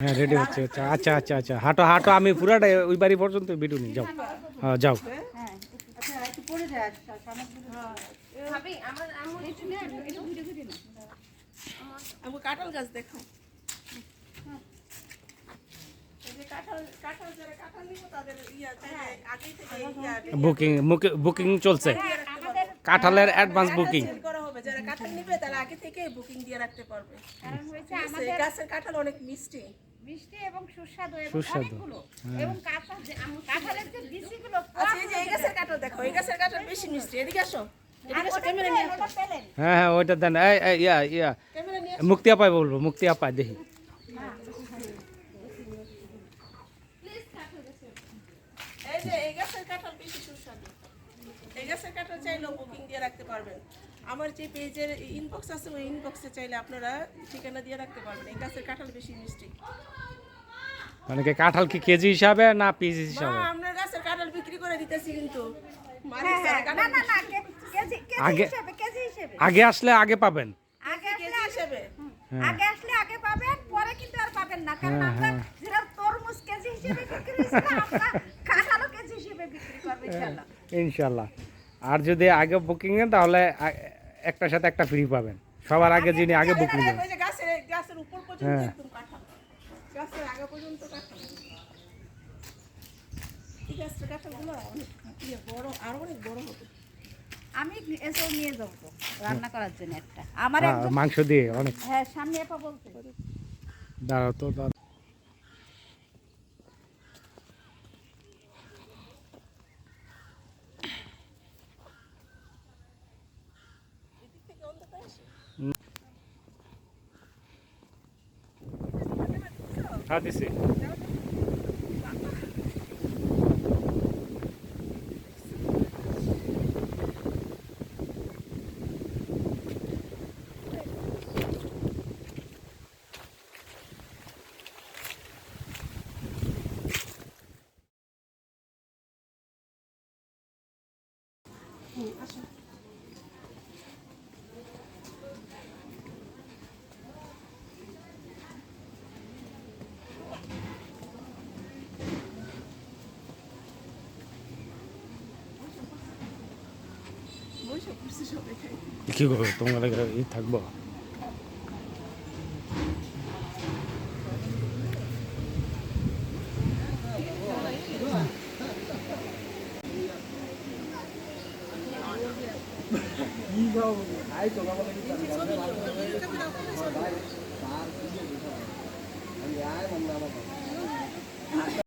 হ্যাঁ রেডি হচ্ছে হচ্ছে। আচ্ছা আচ্ছা আচ্ছা। হাঁটো হাঁটো আমি পুরাটা ওই বাড়ি পর্যন্ত বিটুনি যাও। হ্যাঁ যাও। কাঁঠাল গাছ দেখো বুকিং বুকিং চলছে। কাঁঠালের অ্যাডভান্স বুকিং করা হবে যারা কাঁঠাল নিবে তারা আগে থেকে বুকিং দিয়ে রাখতে পারবে। কারণ হয়েছে আমাদের গাছের কাঁঠাল অনেক মিষ্টি। মিষ্টি এবং সুস্বাদু এবং সুস্বাদু। অনেকগুলো। এবং আম- কাঁঠালের যে বিচিগুলো আচ্ছা এই যে এই গাছের কাঁঠাল দেখো এই গাছের কাঁঠাল বেশি মিষ্টি। এদিকে আসো। হ্যাঁ হ্যাঁ ওইটা দেন। ইয়া ইয়া। ক্যামেরা মুক্তি আপায় বলব মুক্তি আপায় দেখি। এই যে এই গাছের কাঁঠাল বেশি সুস্বাদু। এই গাছের কাঁঠাল চাইলেও বুকিং দিয়ে রাখতে পারবেন। আমার যে পেজের ইনবক্স আছে ওই ইনবক্সে চাইলে আপনারা ঠিকানা দিয়ে রাখতে পারবেন। এই গাছের কাঁঠাল বেশি মিষ্টি। মানে কি কাঁঠাল কি কেজি হিসাবে না পিস হিসাবে? আপনার গাছের কাঁঠাল বিক্রি করে দিতেছি কিন্তু। মালিক হ্যাঁ হ্যাঁ। স্যার না না না কেজি কেজি আগে- কেজি হিসেবে। আগে আসলে আগে পাবেন। আগে কেজি হিসেবে। আগে আসলে আগে পাবেন পরে কিন্তু আর পাবেন না। কারণ হ্যাঁ, আমরা যেটা তরমুজ কেজি হিসেবে বিক্রি হয়েছিল আমরা কাঁঠালও কেজি হিসেবে বিক্রি করব ইনশাল্লাহ। ইনশাল্লাহ। আর যদি আগে বুকিং তাহলে একটার সাথে একটা ফ্রি পাবেন। সবার আগে যিনি আগে বুকিং পর্যন্ত হ্যাঁ। ইয়ে আমি এসব নিয়ে যাব রান্না করার জন্য একটা। আমার হ্যাঁ, মাংস দিয়ে অনেক। হ্যাঁ সামনে আপা বলতে দাঁড়াও তো দাঁড়াও। হ্যাঁ দিছি কি করবে তোমার ই থাকব আমি